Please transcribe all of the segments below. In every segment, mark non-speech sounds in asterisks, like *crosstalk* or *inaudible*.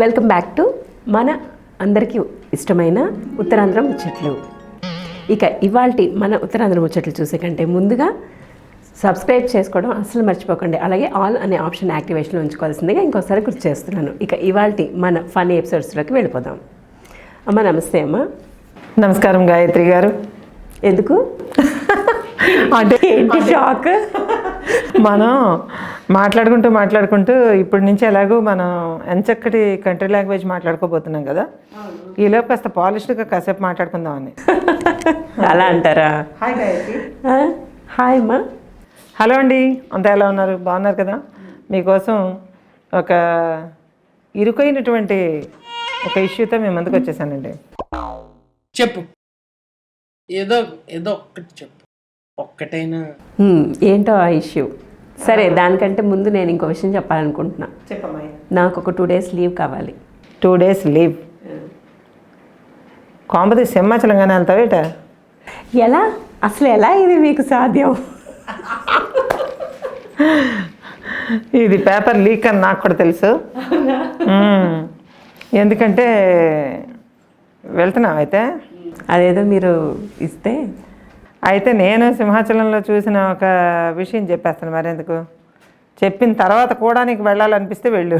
Welcome back to మన అందరికీ ఇష్టమైన ఉత్తరాంధ్ర ముచ్చట్లు. ఇక ఇవాల్టి మన ఉత్తరాంధ్ర ముచ్చట్లు చూసే కంటే ముందుగా సబ్స్క్రైబ్ చేసుకోవడం అస్సలు మర్చిపోకండి. అలాగే ఆల్ అనే ఆప్షన్ యాక్టివేషన్లో ఉంచుకోవాల్సిందిగా ఇంకోసారి గుర్తు చేస్తున్నాను. ఇక ఇవాల్టి మన ఫనీ ఎపిసోడ్స్లోకి వెళ్ళిపోదాం. అమ్మ నమస్తే అమ్మ. నమస్కారం గాయత్రి గారు. ఎందుకు? అంటే ఏంటి షాక్ మనం మాట్లాడుకుంటూ మాట్లాడుకుంటూ ఇప్పటి నుంచి ఎలాగో మనం ఎంచక్కటి కంట్రీ లాంగ్వేజ్ మాట్లాడుకోబోతున్నాం కదా. ఈలోపు కాస్త పాలిష్డ్గా కాసేపు మాట్లాడుకుందామని. *laughs* అలా అంటారా? హాయ్? హాయ్ అమ్మా. హలో అండి. అంతా ఎలా ఉన్నారు? బాగున్నారు కదా? మీకోసం ఒక ఇరుకైనటువంటి ఒక ఇష్యూతో మేము ముందుకు వచ్చేసానండి. చెప్పు. ఏదో ఏదో ఒక్కటి చెప్పు. ఒక్కటైనా. హ్మ్, ఏంటో ఆ ఇష్యూ? సరే దానికంటే ముందు నేను ఇంకో విషయం చెప్పాలనుకుంటున్నా. చెప్పమ్మా. నాకు ఒక టూ డేస్ లీవ్ కావాలి. టూ డేస్ లీవ్ కాంపతి సింహాచలంగానే వెళ్తావేట ఎలా? అసలు ఎలా ఇది మీకు సాధ్యం? ఇది పేపర్ లీక్ అని నాకు కూడా తెలుసు. ఎందుకంటే వెళ్తున్నావు అయితే? అదేదో మీరు ఇస్తే అయితే నేను సింహాచలంలో చూసిన ఒక విషయం చెప్పేస్తాను మరెందుకు? చెప్పిన తర్వాత కూడా నీకు వెళ్ళాలనిపిస్తే వెళ్ళు.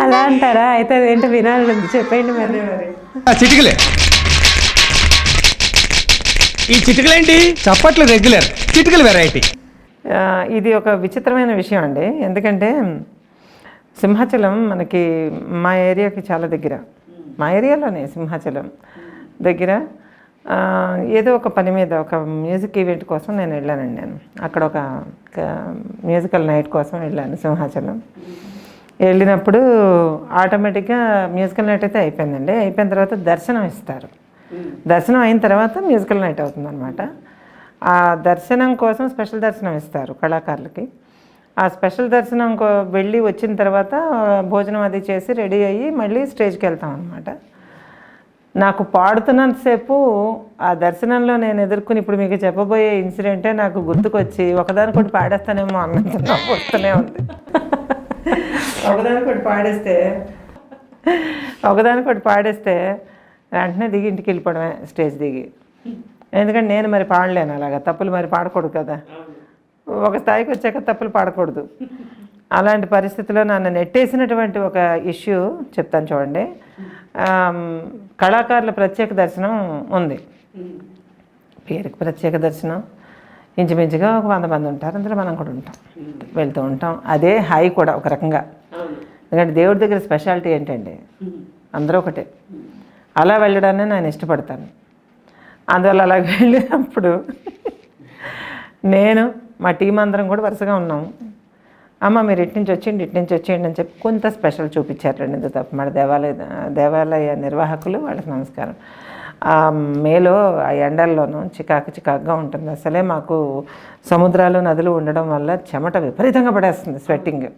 అలా అంటారా? అయితే అదేంటో వినాలని చెప్పండి మరి. ఆ చిటికలే. ఈ చిటికలేంటి? చప్పట్లు రెగ్యులర్. చిటికలు వెరైటీ ఇది ఒక విచిత్రమైన విషయం అండి. ఎందుకంటే సింహాచలం మనకి మా ఏరియాకి చాలా దగ్గర. మా ఏరియాలోనే సింహాచలం దగ్గర. ఏదో ఒక పని మీద ఒక మ్యూజిక్ ఈవెంట్ కోసం నేను వెళ్ళానండి నేను. అక్కడ ఒక మ్యూజికల్ నైట్ కోసం వెళ్ళాను సింహాచలం. వెళ్ళినప్పుడు ఆటోమేటిక్గా మ్యూజికల్ నైట్ అయితే అయిపోయిందండి. అయిపోయిన తర్వాత దర్శనం ఇస్తారు. దర్శనం అయిన తర్వాత మ్యూజికల్ నైట్ అవుతుందన్నమాట. ఆ దర్శనం కోసం స్పెషల్ దర్శనం ఇస్తారు కళాకారులకి. ఆ స్పెషల్ దర్శనం కో- వెళ్ళి వచ్చిన తర్వాత భోజనం అది చేసి రెడీ అయ్యి మళ్ళీ స్టేజ్కి వెళ్తాం అనమాట నాకు పాడుతున్నంతసేపు ఆ దర్శనంలో నేను ఎదుర్కొని ఇప్పుడు మీకు చెప్పబోయే ఇన్సిడెంటే నాకు గుర్తుకొచ్చి ఒకదానికొకటి పాడేస్తానేమో అన్నంత నవ్వు వస్తూనే ఉంది ఒకదానికొకటి పాడేస్తే? ఒకదానికొకటి పాడేస్తే వెంటనే దిగి ఇంటికి వెళ్ళిపోవడమే స్టేజ్ దిగి. ఎందుకంటే నేను మరి పాడలేను అలాగా తప్పులు మరి పాడకూడదు కదా. ఒక స్థాయికి వచ్చాక తప్పులు పాడకూడదు. అలాంటి పరిస్థితిలో నన్ను నెట్టేసినటువంటి ఒక ఇష్యూ చెప్తాను చూడండి. కళాకారుల ప్రత్యేక దర్శనం ఉంది. పేరుకి ప్రత్యేక దర్శనం. ఇంచుమించుగా ఒక వంద మంది ఉంటారు. అందులో మనం కూడా ఉంటాం. వెళ్తూ ఉంటాం. అదే హై కూడా ఒక రకంగా. ఎందుకంటే దేవుడి దగ్గర స్పెషాలిటీ ఏంటండి? అందరూ ఒకటే. అలా వెళ్ళడాన్ని నేను ఇష్టపడతాను. అందువల్ల అలా వెళ్ళినప్పుడు నేను మా టీం అందరం కూడా వరుసగా ఉన్నాము అమ్మ మీరు ఇటు నుంచి వచ్చేయండి ఇటు నుంచి వచ్చేయండి అని చెప్పి కొంత స్పెషల్ చూపించారు రెండు తప్ప మన దేవాలయ దేవాలయ నిర్వాహకులు వాళ్ళకి నమస్కారం ఆ మేలో ఆ ఎండల్లోనూ చికాకు చికాకుగా ఉంటుంది అసలే మాకు సముద్రాలు నదులు ఉండడం వల్ల చెమట విపరీతంగా పడేస్తుంది sweating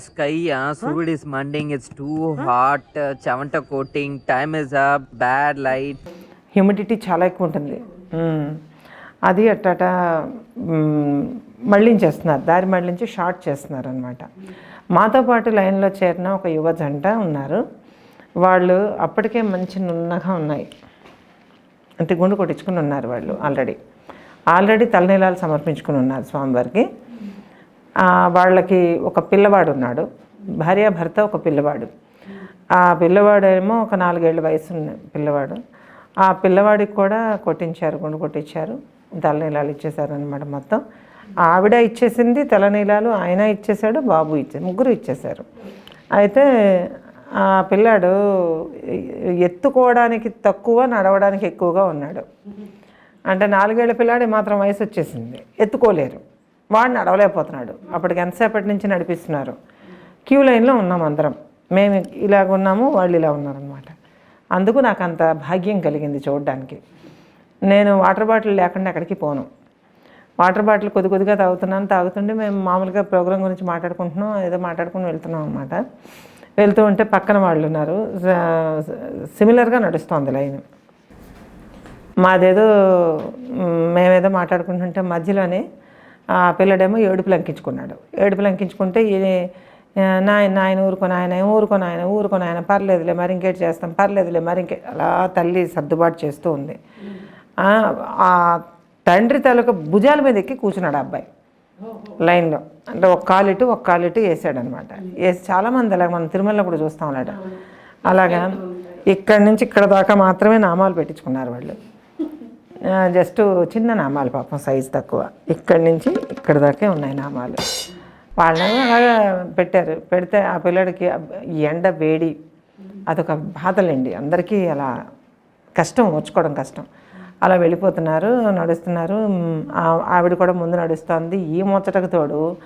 sky. Uh, Surud is manding. It's too hot. Uh, Chavanta coating. Time is up. Bad light. Humidity చాలా ఎక్కువ ఉంటుంది. అది అట్టట మళ్ళించేస్తున్నారు దారి మళ్ళించి షార్ట్ చేస్తున్నారు అనమాట మాతో పాటు లైన్లో చేరిన ఒక యువ జంట ఉన్నారు. వాళ్ళు అప్పటికే మంచి నున్నగా ఉన్నాయి. అంటే గుండు కొట్టించుకుని ఉన్నారు వాళ్ళు ఆల్రెడీ. ఆల్రెడీ తలనీలాలు సమర్పించుకుని ఉన్నారు స్వామివారికి. వాళ్ళకి ఒక పిల్లవాడు ఉన్నాడు. భార్య భర్త ఒక పిల్లవాడు. ఆ పిల్లవాడేమో ఒక నాలుగేళ్ళ వయసు ఉన్న పిల్లవాడు. ఆ పిల్లవాడికి కూడా కొట్టించారు గుండు కొట్టించారు. తలనీలాలు ఇచ్చేసారనమాట మొత్తం. ఆవిడ ఇచ్చేసింది తలనీలాలు ఆయన ఇచ్చేసాడు బాబు ఇచ్చే ముగ్గురు ఇచ్చేశారు. అయితే ఆ పిల్లాడు ఎత్తుకోవడానికి తక్కువ నడవడానికి ఎక్కువగా ఉన్నాడు. అంటే నాలుగేళ్ళ పిల్లాడి మాత్రం వయసు వచ్చేసింది. ఎత్తుకోలేరు. వాడు నడవలేకపోతున్నాడు. అప్పటికి ఎంతసేపటి నుంచి నడిపిస్తున్నారు? క్యూ లైన్లో ఉన్నాం అందరం. మేము ఇలాగ ఉన్నాము వాళ్ళు ఇలా ఉన్నారనమాట అందుకు నాకు అంత భాగ్యం కలిగింది చూడడానికి. నేను వాటర్ బాటిల్ లేకుండా ఎక్కడికి పోను. వాటర్ బాటిల్ కొద్ది కొద్దిగా తాగుతున్నాను. తాగుతుంటే మేము మామూలుగా ప్రోగ్రాం గురించి మాట్లాడుకుంటున్నాం ఏదో మాట్లాడుకుని వెళ్తున్నాం అనమాట వెళ్తూ ఉంటే పక్కన వాళ్ళు ఉన్నారు. సిమిలర్గా నడుస్తుంది లైన్. మాదేదో మేమేదో మాట్లాడుకుంటుంటే మధ్యలోనే ఆ పిల్లడేమో ఏడుపు లంకించుకున్నాడు. ఏడుపు లంకించుకుంటే నాయన నాయన ఊరుకొని ఆయన ఊరుకొని ఆయన ఊరుకొని ఆయన పర్లేదులే మరి ఇంకేటి చేస్తాం పర్లేదులే మరి ఇంకే అలా తల్లి సర్దుబాటు చేస్తూ ఉంది. ఆ, తండ్రి తాలూకా భుజాల మీద ఎక్కి కూర్చున్నాడు అబ్బాయి. లైన్లో. అంటే ఒక కాలు ఇటు ఒక కాలు ఇటు వేసాడు అనమాట వేసి చాలామంది అలాగ మనం తిరుమలలో కూడా చూస్తాం అలాట అలాగా ఇక్కడి నుంచి ఇక్కడ దాకా మాత్రమే నామాలు పెట్టించుకున్నారు వాళ్ళు. జస్ట్ చిన్న నామాలు పాపం సైజు తక్కువ. ఇక్కడి నుంచి ఇక్కడ దాకే ఉన్నాయి నామాలు. వాళ్ళని అలాగా పెట్టారు. పెడితే ఆ పిల్లడికి ఎండ వేడి అదొక బాధలండి. అందరికీ అలా కష్టం వచ్చుకోవడం కష్టం. అలా వెళ్ళిపోతున్నారు నడుస్తున్నారు. ఆ- ఆవిడ కూడా ముందు నడుస్తుంది. ఈ ముచ్చటకు తోడు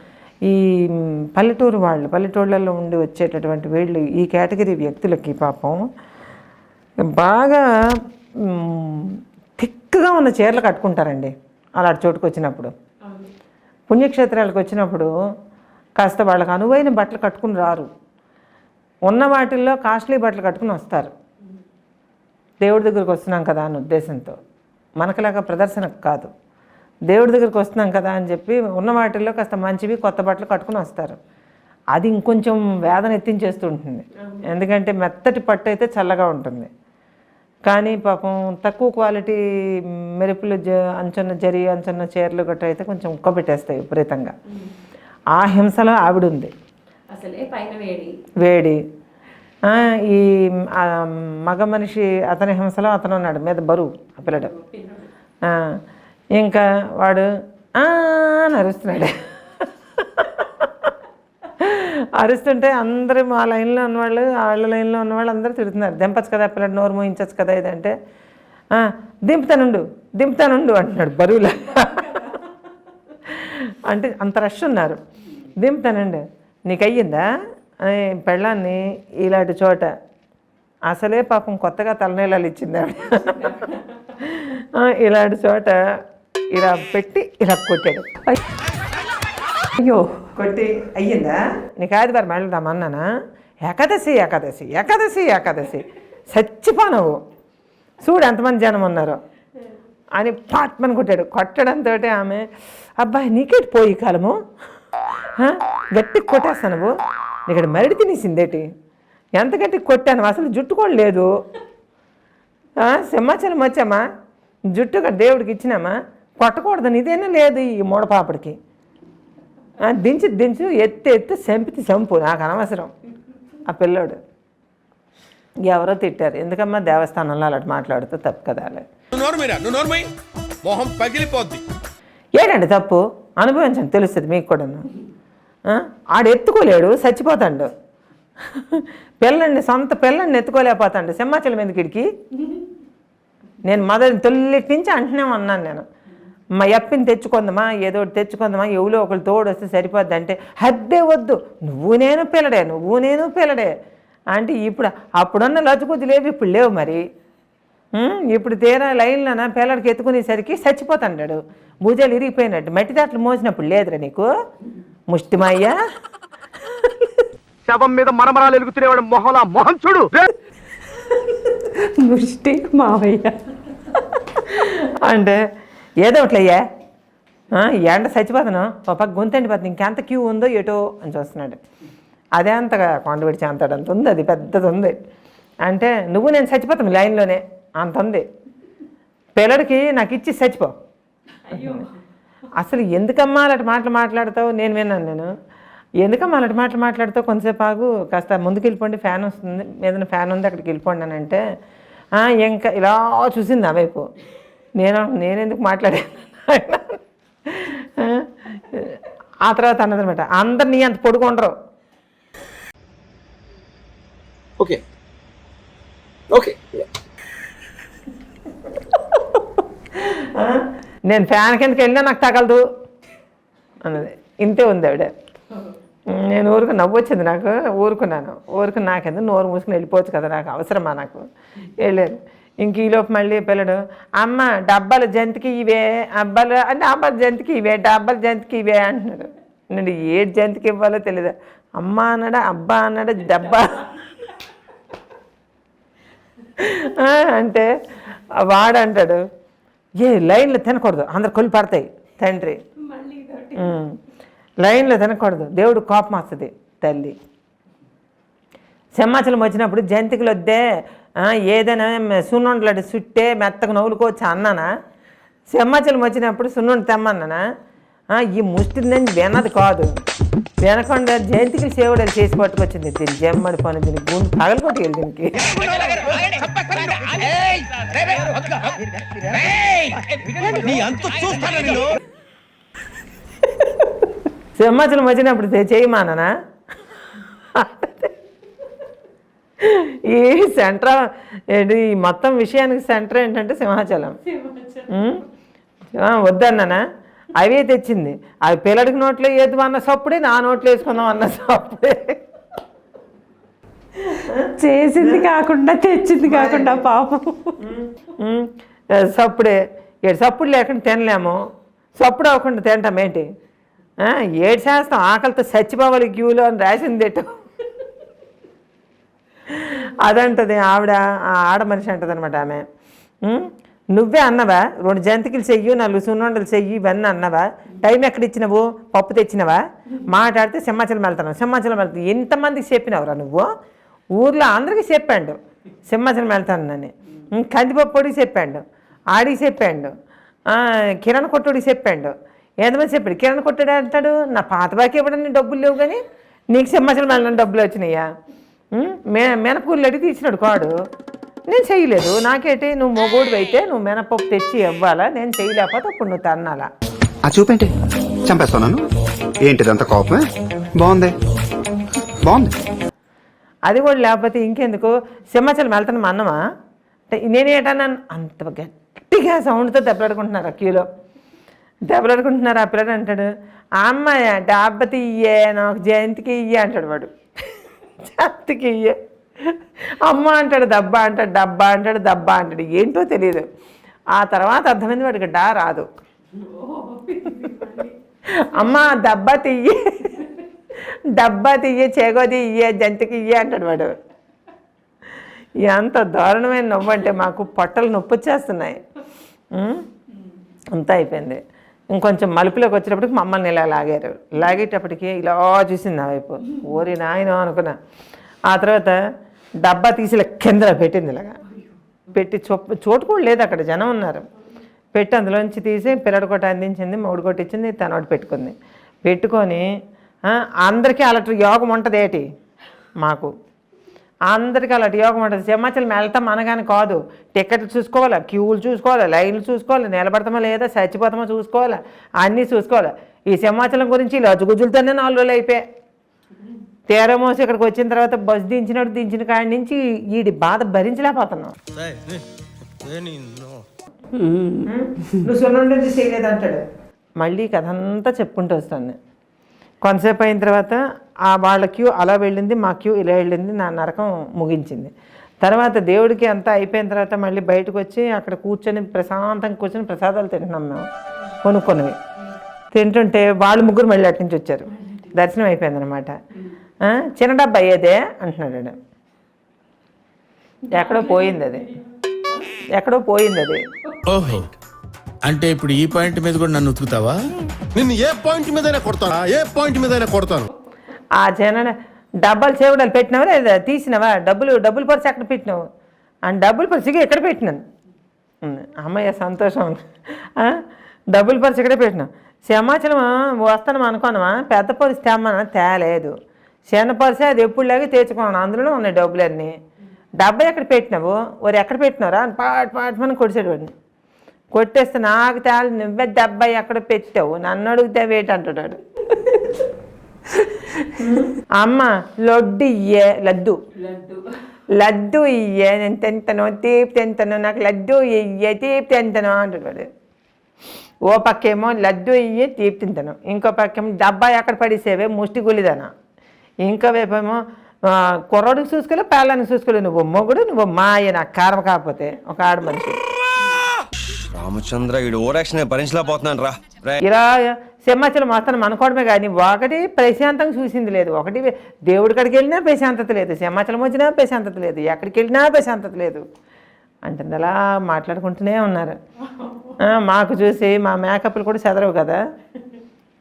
ఈ పల్లెటూరు వాళ్ళు పల్లెటూళ్ళల్లో ఉండి వచ్చేటటువంటి వీళ్ళు ఈ కేటగిరీ వ్యక్తులకి పాపం బాగా థిక్గా ఉన్న చీరలు కట్టుకుంటారండి అలాంటి చోటుకు వచ్చినప్పుడు. పుణ్యక్షేత్రాలకు వచ్చినప్పుడు కాస్త వాళ్ళకి అనువైన బట్టలు కట్టుకుని రారు. ఉన్న వాటిల్లో కాస్ట్లీ బట్టలు కట్టుకుని వస్తారు. దేవుడి దగ్గరికి వస్తున్నాం కదా అన్న ఉద్దేశంతో. మనకులాగా ప్రదర్శనకు కాదు. దేవుడి దగ్గరికి వస్తున్నాం కదా అని చెప్పి ఉన్న వాటిల్లో కాస్త మంచివి కొత్త బట్టలు కట్టుకుని వస్తారు. అది ఇంకొంచెం వేదన ఎత్తించేస్తూ ఉంటుంది. ఎందుకంటే మెత్తటి పట్టు అయితే చల్లగా ఉంటుంది. కానీ పాపం తక్కువ క్వాలిటీ మెరుపులు జ అంచున్న జరి అంచున్న చీరలు గట్రా అయితే కొంచెం ఉక్కబెట్టేస్తాయి విపరీతంగా. ఆ హింసలో ఆవిడ ఉంది అసలే పైన వేడి. వేడి. ఈ మగ మనిషి అతని హింసలో అతను ఉన్నాడు మీద బరువు ఆ పిల్లడు. ఇంకా వాడు "ఆ" అని అరుస్తున్నాడు. అరుస్తుంటే అందరూ మా లైన్లో ఉన్నవాళ్ళు వాళ్ళ లైన్లో ఉన్నవాళ్ళు అందరూ తిడుతున్నారు. దింపచ్చు కదా పిల్లడు నోరు మోయించచ్చు కదా ఇదంటే. దింపుతానుండు దింపుతానుండు అంటున్నాడు బరువులా. అంటే అంత రష్ ఉన్నారు. దింపుతానండి. నీకు అయ్యిందా అని పెళ్ళాన్ని ఇలాంటి చోట. అసలే పాపం కొత్తగా తలనీలాలు ఇచ్చింది ఆవిడ. ఇలాంటి చోట ఇలా పెట్టి ఇలా కొట్టాడు. అయ్యో. కొట్టి అయ్యిందా? నీకు ఆదివారం వెళ్దామన్నానా ఏకాదశి ఏకాదశి ఏకాదశి ఏకాదశి. చచ్చిపోనవు చూడు ఎంతమంది జనం ఉన్నారు. అని పాట్మని కొట్టాడు. కొట్టడంతో ఆమె అబ్బాయి నీకేటి పోయి కాలము? గట్టి కొట్టేస్తాను నువ్వు ఇక్కడ మరిడి తినేసిందేటి? ఎంత గట్టి కొట్టాను? అసలు జుట్టు కూడా లేదు. సింహాచలం వచ్చామా? జుట్టుగా దేవుడికి ఇచ్చినామా? కొట్టకూడదని ఇదేనా లేదు ఈ మూడపాపడికి దించి దించు ఎత్తి ఎత్తి చంపితే చంపు నాకు అనవసరం. ఆ పిల్లోడు. ఎవరో తిట్టారు. ఎందుకమ్మా దేవస్థానంలో అలాంటి మాట్లాడుతూ తప్పు కదా మొహం పగిలిపోద్ది. ఏంటండి తప్పు? అనుభవించండి తెలుస్తుంది మీకు కూడాను. ఆ? ఆడు ఎత్తుకోలేడు చచ్చిపోతాడు. పిల్లండి సొంత పిల్లల్ని ఎత్తుకోలేకపోతాడు. సింహాచలం ఎందుకిడికి నేను మదర్ని తొల్లిటి నుంచి అంటూనే ఉన్నాను నేను. మా ఎప్పిని తెచ్చుకుందామా ఏదో తెచ్చుకుందామా ఎవరో ఒకరు తోడు వస్తే సరిపోద్ది అంటే హద్దే వద్దు. నువ్వు నేను పిల్లడే నువ్వు నేను పిల్లడే. అంటే ఇప్పుడు అప్పుడున్న లజ్జుకొద్ది లేవు ఇప్పుడు లేవు మరి. ఇప్పుడు తీరా లైన్లోన పిల్లడికి ఎత్తుకునేసరికి చచ్చిపోతాడు భుజాలు ఇరిగిపోయినట్టు మట్టి దాట్లు మోసినప్పుడు లేదురా నీకు? ముష్టిమయ్యా. శవం మీద మరమరాలు ఎలుగుతున్నవాడు మొహలా మొహం చూడు. ముష్టి మావయ్య. అంటే ఏదో ఒకట్లయ్యా? ఎండ చచ్చిపోతాను. ఒక పక్క గొంతు ఎండిపోతుంది ఇంకెంత క్యూ ఉందో ఏటో అని చూస్తున్నాడు. అదే అంతగా కొండవిడిచి అంతడు. అంత ఉంది అది పెద్దది ఉంది. అంటే నువ్వు నేను చచ్చిపోతాను లైన్లోనే. అంత ఉంది. పిల్లడికి నాకు ఇచ్చి చచ్చిపో. అసలు ఎందుకమ్మా అలాంటి మాటలు మాట్లాడతావు? నేను విన్నాను నేను. ఎందుకమ్మా అలాంటి మాటలు మాట్లాడతావు? కొంతసేపు ఆగు. కాస్త ముందుకు వెళ్ళిపోండి ఫ్యాన్ వస్తుంది. మీద ఫ్యాన్ ఉంది అక్కడికి వెళ్ళిపోండి అని అంటే "ఆ, ఇంకా ఇలా చూసింది ఆ వైపు. నేను నేను ఎందుకు మాట్లాడాను? ఆ, తర్వాత అన్నదనమాట అందరు నీ అంత పొడుకుండరు ఓకే. ఓకే. నేను ఫ్యాన్ కిందకి వెళ్ళినా నాకు తగలదు అన్నది. ఇంతే ఉంది ఆవిడ. నేను ఊరుకు నవ్వు వచ్చింది నాకు. ఊరుకున్నాను. ఊరుకు నాకెందుకు నోరు మూసుకుని వెళ్ళిపోవచ్చు కదా నాకు. అవసరమా నాకు? వెళ్ళాను ఇంక ఈలోపు మళ్ళీ పిల్లడు అమ్మ డబ్బాలు జంతికి ఇవే అబ్బాలు అంటే అబ్బాలు జంతికి ఇవే డబ్బాలు జంతికి ఇవే అంటున్నాడు. నేను ఏ జంతికి ఇవ్వాలో తెలియదు అమ్మ అన్నాడా అబ్బా అన్నాడా డబ్బా *laughs* అంటే వాడు అంటాడు ఏ లైన్లో తినకూడదు. అందరు కొలి పడతాయి. తండ్రి. లైన్లో తినకూడదు. దేవుడు కోపం వస్తుంది తల్లి. సింహాచలం వచ్చినప్పుడు జంతికలు వద్దే ఏదైనా మె- సున్నుండలు సుట్టే మెత్తగా నవ్వులుకోవచ్చు అన్నానా? సింహాచలం వచ్చినప్పుడు సున్నుండి తెమ్మన్నానా? ఈ ముష్టి నుంచి వినది కాదు. వినకుండా జంతికలు సేవడాలు చేసి పట్టుకొచ్చింది. దీని జమ్మడి పని దీనికి గుండు పగలకొట్టి దీనికి. సింహాచలం వచ్చినప్పుడు చే- చేయమాననా? ఈ సెంటర్ ఏంటి ఈ మొత్తం విషయానికి సెంటర్ ఏంటంటే సింహాచలం. వద్దన్నానా? అవే తెచ్చింది. అవి పిల్లడికి నోట్లో ఏది అన్న సప్పుడే నా నోట్లో వేసుకుందాం అన్న సప్పుడే. చేసింది కాకుండా తెచ్చింది కాకుండా పాపం? సప్పుడే. ఏడు సప్పుడు లేకుండా తినలేము. సప్పుడు అవ్వకుండా తింటాం ఏంటి? ఏడు చేస్తాం ఆకలితో చచ్చిపోవాలి క్యూలో అని రాసింది ఎటు అదంటది ఆవిడ ఆడ మనిషి అంటది అనమాట ఆమె? నువ్వే అన్నవా? రెండు జంతికలు చెయ్యి నాలుగు సున్నుండలు చెయ్యి ఇవన్నీ అన్నవా? టైం ఎక్కడ ఇచ్చినవు? పప్పు తెచ్చినవా? మాట్లాడితే సింహాచలం వెళ్తాను సింహాచలం వెళ్తాను ఎంతమందికి చెప్పినవరా నువ్వు? ఊర్లో అందరికీ చెప్పాడు. సింహాచలం వెళ్తానని ఉం, కందిపప్పు పొడికి చెప్పాడు. ఆడికి చెప్పాడు. కిరణ్ కొట్టుడికి చెప్పాడు. ఎంతమంది చెప్పాడు? కిరణ్ కొట్టుడు అంటాడు. నా పాత బాకి ఇవ్వడానికి డబ్బులు లేవు కానీ నీకు సింహాచలం వెళ్ళడానికి డబ్బులు వచ్చినాయా? మే మినపూర్లు అడిగి తీసినాడు కాడు. నేను చేయలేదు. నాకేంటి నువ్వు మొగోడు అయితే నువ్వు మినపప్పు తెచ్చి ఇవ్వాలా? నేను చేయలేకపోతే అప్పుడు నువ్వు తన్నాలా? ఆ చూపేంటి? చంపేస్తున్నాను ఏంటిదంత కోపమే బాగుంది. బాగుంది. అది కూడా లేకపోతే ఇంకెందుకు? సింహాచలం వెళ్తాను మా అన్నమా? అంటే నేనేటన్నాను అంత గట్టిగా సౌండ్తో దెబ్బలాడుకుంటున్నారు ఆ క్యూలో. దెబ్బలాడుకుంటున్నారు ఆ పిల్లడు అంటాడు ఆ అమ్మాయి? డాబ్బతి ఇయ్యే నాకు జయంతికి ఇయ్యే అంటాడు వాడు. *laughs* జయంతికి ఇయ్యే. అమ్మ అంటాడు దబ్బా అంటాడు డబ్బా అంటాడు దబ్బా అంటాడు. ఏంటో తెలియదు. ఆ తర్వాత అర్థమైంది వాడికి డా రాదు. అమ్మ దబ్బా తియ్యి డబ్బా తియ్యి చేగోది ఇయ్య జంతికి ఇయ్యే అంటాడు వాడు. ఎంత దారుణమైన నవ్వు అంటే మాకు పొట్టలు నొప్పి వచ్చేస్తున్నాయి. అంతా అయిపోయింది. ఇంకొంచెం మలుపులోకి వచ్చేటప్పటికి మమ్మల్ని ఇలా లాగారు. లాగేటప్పటికి ఇలా చూసింది నా వైపు. ఓరి నాయన అనుకున్నా. ఆ తర్వాత డబ్బా తీసి కిందలో కింద పెట్టింది ఇలాగా. పెట్టి చొప్పు చోటు కూడా లేదు అక్కడ జనం ఉన్నారు. పెట్టి అందులోంచి తీసి పిల్లడు కొట్ట అందించింది మూడు కొట్టి ఇచ్చింది తనోటి పెట్టుకుంది. పెట్టుకొని అందరికీ అలాంటి యోగం ఉంటుంది ఏటి? మాకు. అందరికీ అలాంటి యోగం ఉంటుంది. సింహాచలం వెళ్తాం అనగానే కాదు. టికెట్లు చూసుకోవాలా? క్యూలు చూసుకోవాలా? లైన్లు చూసుకోవాలి? నిలబడతామా లేదా? చచ్చిపోతామా చూసుకోవాలా? అన్నీ చూసుకోవాలి. ఈ సింహాచలం గురించి లజ్జుగుజ్జులతోనే నాలుగు రోజులు అయిపోయాయి. తీరమోసి ఇక్కడికి వచ్చిన తర్వాత బస్ దించినట్టు దించిన కాడి నుంచి వీడి బాధ భరించలేకపోతున్నాం. నువ్వు సున్నుండి చేయలేదు అంటాడు మళ్ళీ కథ అంతా చెప్పుకుంటూ వస్తుంది. కొంతసేపు అయిన తర్వాత ఆ వాళ్ళ క్యూ అలా వెళ్ళింది మా క్యూ ఇలా వెళ్ళింది నా నరకం ముగించింది. తర్వాత దేవుడికి అంతా అయిపోయిన తర్వాత మళ్ళీ బయటకు వచ్చి అక్కడ కూర్చొని ప్రశాంతంగా కూర్చొని ప్రసాదాలు తింటున్నాం మేము కొనుక్కొనివి తింటుంటే వాళ్ళు ముగ్గురు మళ్ళీ అటు నుంచి వచ్చారు. దర్శనం అయిపోయింది అనమాట చిన్న డబ్బా అయ్యేదే అంటున్నాడు. ఎక్కడో పోయింది అది. ఎక్కడో పోయింది అది. ఓహో. అంటే ఇప్పుడు ఈ పాయింట్ మీద కూడా నన్ను ఉతుకుతావా? నిన్ను ఏ పాయింట్ మీదైనా కొడతాను. ఏ పాయింట్ మీదైనా కొడతాను. ఆ జన డబ్బాలు చేవడాలు పెట్టినావా లేదా? తీసినావా? డబ్బులు డబ్బులు పరిచి అక్కడ పెట్టినావు? ఆ డబ్బులు పరిచిగా ఎక్కడ పెట్టినాను. ఉంది. అమ్మయ్య సంతోషం. ఆ, డబ్బులు పరిచి ఇక్కడే పెట్టినావు. సింహాచలం వస్తాను అనుకున్నావా పెద్ద పరిచి తేమ్మన్నా తేలేదు. చిన్న పరిచి అది ఎప్పుడులాగే తెచ్చుకున్నాను అందులో ఉన్నాయి డబ్బులన్నీ. డబ్బా ఎక్కడ పెట్టినావు? వారు ఎక్కడ పెట్టినారా? అని పాటు పాటమని కొడిచాడు వాడిని కొట్టేస్తే నాకు తేలి నువ్వే డబ్బా ఎక్కడ పెట్టావు? నన్ను అడిగితే వేటి అంటున్నాడు. అమ్మ లడ్డు ఇయ్యే లడ్డు. లడ్డు. ఇయ్యే నేను తింటాను తీపి తింటాను నాకు లడ్డు ఇయ్యే తీపి తింటాను అంటున్నాడు. ఓ పక్కేమో లడ్డు ఇయ్యి తీపి తింటాను. ఇంకో పక్కేమో డబ్బా ఎక్కడ పడేసేవే? ముష్టి గులిదానా ఇంకో వైపేమో కుర్రోడికి చూసుకోలే పేలానికి చూసుకోలే. నువ్వు మొగుడు నువ్వు మాయ నాకు కారం కాకపోతే ఒక ఆడ మనిషి. రామచంద్ర వీడు ఓరాక్షన్ భరించలేకపోతున్నాను రా. ఇలా సింహాచలం వస్తాను అనుకోవడమే కానీ ఒకటి ప్రశాంతంగా చూసింది లేదు. ఒకటి దేవుడి కాడికి వెళ్ళినా ప్రశాంతత లేదు. సింహాచలం వచ్చినా ప్రశాంతత లేదు. ఎక్కడికి వెళ్ళినా ప్రశాంతత లేదు. అంటే అలా మాట్లాడుకుంటూనే ఉన్నారు. మాకు చూసి మా మేకప్లు కూడా చదరవు కదా.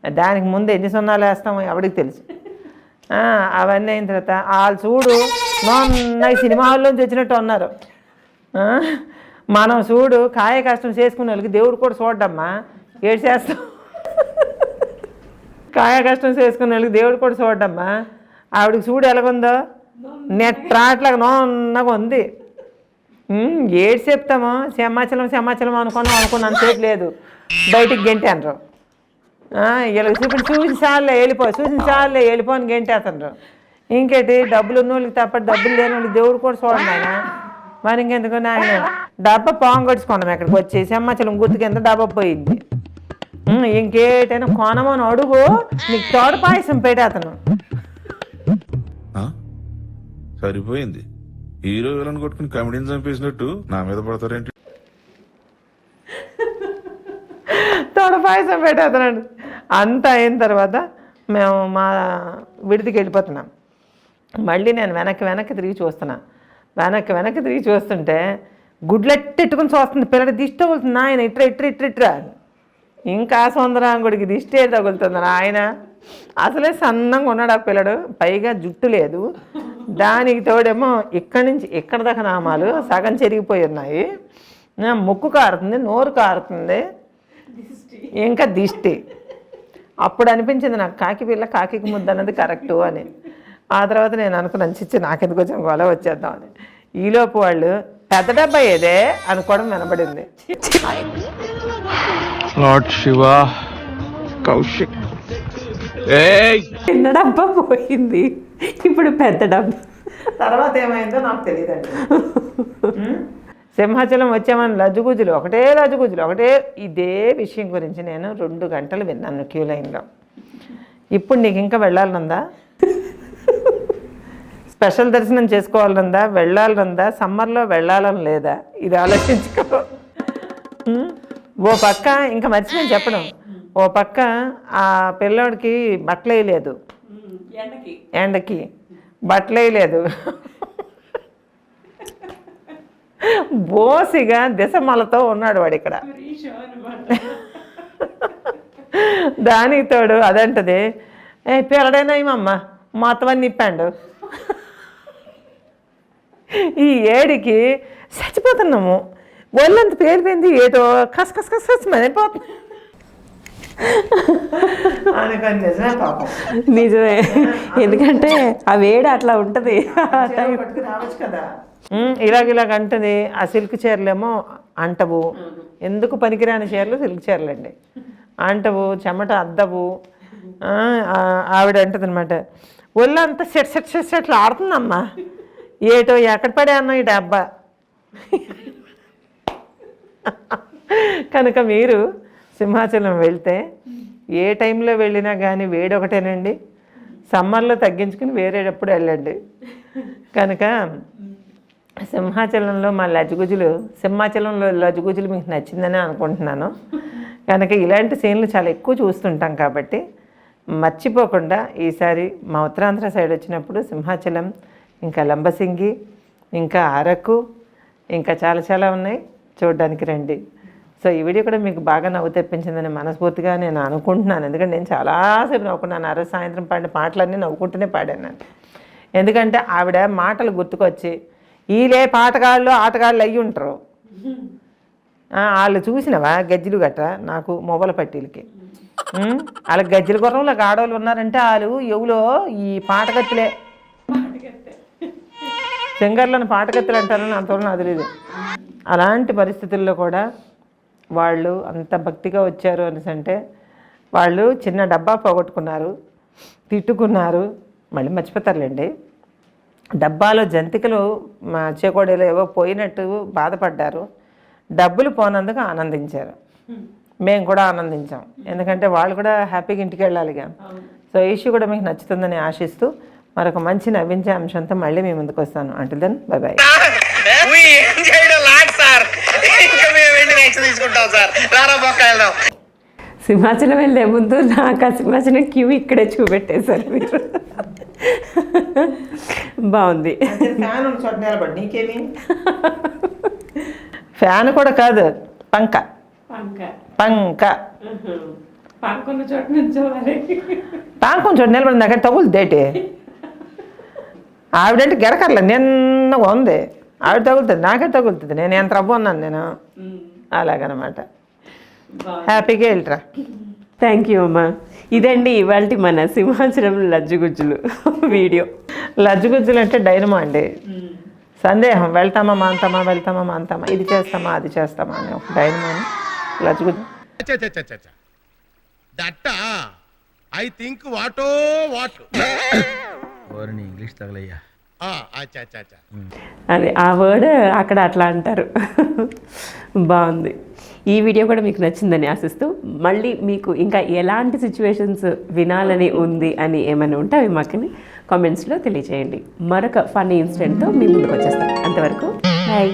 దానికి ముందు ఎన్ని సున్నాలు వేస్తామో ఎవడికి తెలుసు. అవన్నీ అయిన తర్వాత వాళ్ళు చూడు మొన్న ఈ సినిమా హాల్లోంచి వచ్చినట్టు ఉన్నారు. మనం చూడు కాయ కష్టం చేసుకునే వాళ్ళకి దేవుడు కూడా చూడమ్మా ఏడు చేస్తాం. కాయ కష్టం చేసుకునే వాళ్ళకి దేవుడు కూడా చూడమ్మా ఆవిడకి చూడు ఎలాగుందో? నెట్ రాట్లాగా నోన్నగా ఉంది. ఏడు చెప్తామో? సింహాచలం సింహాచలం అనుకున్నాం అనుకున్నంతసేపు లేదు. బయటికి గెంటి అనరు ఇలా చూపించి చూపించాలే వెళ్ళిపో చూపించాలే వెళ్ళిపో అని గెంటేస్తారు ఇంకేంటి డబ్బులు ఉన్న వాళ్ళకి తప్ప డబ్బులు లేని వాళ్ళకి దేవుడు కూడా చూడండి ఆయన మరి ఇంకెందుకు ఆయన డబ్బా పాంగొడుచుకున్నాం ఇక్కడికి వచ్చి సింహాచలం గుర్తు కింద డబ్బా పోయింది. ఇంకేటైనా కొనమని అడుగు నీకు తోడు పాయసం పెట్టేతను? సరిపోయింది. హీరో విలన్ కొట్టుకుని కమెడీని చంపేసినట్టు నా మీద పడతారేంటి? తోడ పాయసం పెట్టేస్తున్నాడు అంత అయిన తర్వాత మేము మా విడిదికి వెళ్ళిపోతున్నాం. మళ్ళీ నేను వెనక్కి వెనక్కి తిరిగి చూస్తున్నా. వెనక్కి వెనక్కి తిరిగి చూస్తుంటే గుడ్లెట్టెట్టుకుని చూస్తుంది. పిల్లడి దిష్టి తగులుతుంది. నాయన ఇట్రా ఇట్రా ఇట్రా ఇట్రా. ఇంకా సుందరాంగుడికి దిష్టి తగులుతుంది ఆయన అసలే సన్నంగా ఉన్నాడు ఆ పిల్లడు. పైగా జుట్టు లేదు. దానికి తోడేమో ఇక్కడి నుంచి ఇక్కడ దాకా నామాలు సగం చెరిగిపోయి ఉన్నాయి. ముక్కు కారుతుంది నోరు కారుతుంది. ఇంకా దిష్టి. అప్పుడు అనిపించింది నాకు కాకి పిల్ల కాకి ముద్ద అన్నది కరెక్టు అని. ఆ తర్వాత నేను అనుకున్నాను చిచ్చి నాకెందుకు వచ్చిన గొల వచ్చేద్దామని ఈలోపు వాళ్ళు పెద్ద డబ్బా ఏదే? అనుకోవడం వినబడింది. లార్డ్ శివ కౌశిక్. చిన్న డబ్బా పోయింది. ఇప్పుడు పెద్ద డబ్బా. తర్వాత ఏమైందో నాకు తెలియదండి? *laughs* సింహాచలం వచ్చామని లజ్జుగుజులు ఒకటే లజ్జుగుజులు ఒకటే ఇదే విషయం గురించి నేను రెండు గంటలు విన్నాను క్యూ లైన్లో. ఇప్పుడు నీకు ఇంకా వెళ్ళాలనుందా? స్పెషల్ దర్శనం చేసుకోవాలనుందా? వెళ్ళాలనుందా? సమ్మర్లో వెళ్ళాలని లేదా? ఇది ఆలోచించుకో? ఓ పక్క ఇంకా మర్చిపోయి చెప్పడం ఓ పక్క ఆ పిల్లోడికి బట్టలు వేయలేదు ఎండకి. బట్టలు వేయలేదు బోసిగా దిశమలతో ఉన్నాడు వాడు ఇక్కడ. దానికి తోడు అదంటది. ఏ పిల్లడైనా ఏమమ్మ? మొత్తం అన్ని నిప్పాడు. ఈ ఏడికి చచ్చిపోతున్నాము. ఒళ్ళంత పేలిపోయింది ఏదో కస్ కస్ కస్ కస్ మనిపోతుంది నిజమే పాపం. నిజమే. ఎందుకంటే ఆ వేడి అట్లా ఉంటుంది. రావచ్చు కదా. ఇలాగ ఇలాగ అంటది. ఆ సిల్క్ చీరలేమో అంటవు. ఎందుకు పనికిరాని చీరలు? సిల్క్ చీరలు అండి అంటవు చెమట అద్దవు. ఆవిడ అంటది అనమాట ఒళ్ళంతా సెట్ సెట్ సెట్ సెట్లు ఆడుతుందమ్మా. ఏటో ఎక్కడ పడే అన్న ఈ డబ్బా? కనుక మీరు సింహాచలం వెళ్తే ఏ టైంలో వెళ్ళినా కానీ వేడి ఒకటేనండి. సమ్మర్లో తగ్గించుకుని వేరేటప్పుడు వెళ్ళండి. కనుక సింహాచలంలో మా లజ్జుగుజులు సింహాచలంలో లజ్జుగుజులు మీకు నచ్చిందని అనుకుంటున్నాను. కనుక ఇలాంటి సీన్లు చాలా ఎక్కువ చూస్తుంటాం కాబట్టి మర్చిపోకుండా ఈసారి మా ఉత్తరాంధ్ర సైడ్ వచ్చినప్పుడు సింహాచలం ఇంకా లంబసింగి ఇంకా అరకు ఇంకా చాలా చాలా ఉన్నాయి. చూడడానికి రండి. సో ఈ వీడియో కూడా మీకు బాగా నవ్వు తెప్పించిందని మనస్ఫూర్తిగా నేను అనుకుంటున్నాను. ఎందుకంటే నేను చాలాసేపు నవ్వుకున్నాను. అరకు సాయంత్రం పాడిన పాటలన్నీ నవ్వుకుంటూనే పాడాను ఎందుకంటే ఆవిడ మాటలు గుర్తుకొచ్చి వీళ్ళే పాటగాళ్ళు ఆటగాళ్ళు అయ్యి ఉంటారు. వాళ్ళు చూసినవా గజ్జలు గట్ట నాకు మొబైల్ పట్టీలకి. వాళ్ళ గజ్జల గుర్రంలో ఆడవాళ్ళు ఉన్నారంటే వాళ్ళు ఎవలో ఈ పాటగత్తులే. సింగర్లను పాటగత్తులు అంటారని అంతవరకు నాకు తెలియదు అలాంటి పరిస్థితుల్లో కూడా వాళ్ళు అంత భక్తిగా వచ్చారు అనేసి అంటే వాళ్ళు చిన్న డబ్బా పోగొట్టుకున్నారు తిట్టుకున్నారు మళ్ళీ మర్చిపోతారులేండి. డబ్బాలో జంతికలు మా చేకోడీలు ఏవో పోయినట్టు బాధపడ్డారు. డబ్బులు పోనందుకు ఆనందించారు. మేము కూడా ఆనందించాం. ఎందుకంటే వాళ్ళు కూడా హ్యాపీగా ఇంటికి వెళ్ళాలిగా. సో ఇష్యూ కూడా మీకు నచ్చుతుందని ఆశిస్తూ మరొక మంచి నవ్వించే అంశంతో మళ్ళీ మీ ముందుకు వస్తాను. అంటే దెన్ బై బాయ్ సింహాచలం వెళ్ళే ముందు నాకు ఆ సింహాచలం క్యూ ఇక్కడే చూపెట్టేశారు మీరు. బాగుంది. ఫ్యాన్ నీకేమి? కూడా కాదు పంక. పంక. పాకున్న చోట నుంచోవాలి పాకం చూడు నిలబడి నాకంటే తగులుదేటి ఆవిడంటే గెడకర్లే నిన్నగా ఉంది. ఆవిడ తగులుతుంది. నాకే తగులుతుంది. నేను ఎంత రవ్వ ఉన్నాను నేను. అలాగనమాట. హ్యాపీగా వెళ్ళరా. థ్యాంక్ యూ అమ్మా. ఇదండి ఇవాళ మన సింహాచలం లజ్జుగుజ్జులు వీడియో. లజ్జుగుజ్జులు అంటే డైనమా అండి? సందేహం. వెళ్తామా మాంతామా వెళ్తామా మాంతామా? ఇది చేస్తామా అది చేస్తామా అని ఒక డైనమా లజ్జుగుజ్జు. I think what what? English తగలయ్యా? అది ఆ వర్డ్ అక్కడ అట్లా అంటారు. బాగుంది. ఈ వీడియో కూడా మీకు నచ్చిందని ఆశిస్తూ మళ్ళీ మీకు ఇంకా ఎలాంటి సిచ్యువేషన్స్ వినాలని ఉంది అని ఏమైనా ఉంటే అవి మాకు కామెంట్స్లో తెలియజేయండి మరొక ఫన్నీ ఇన్సిడెంట్తో మీ ముందుకు వచ్చేస్తాం అంతవరకు బాయ్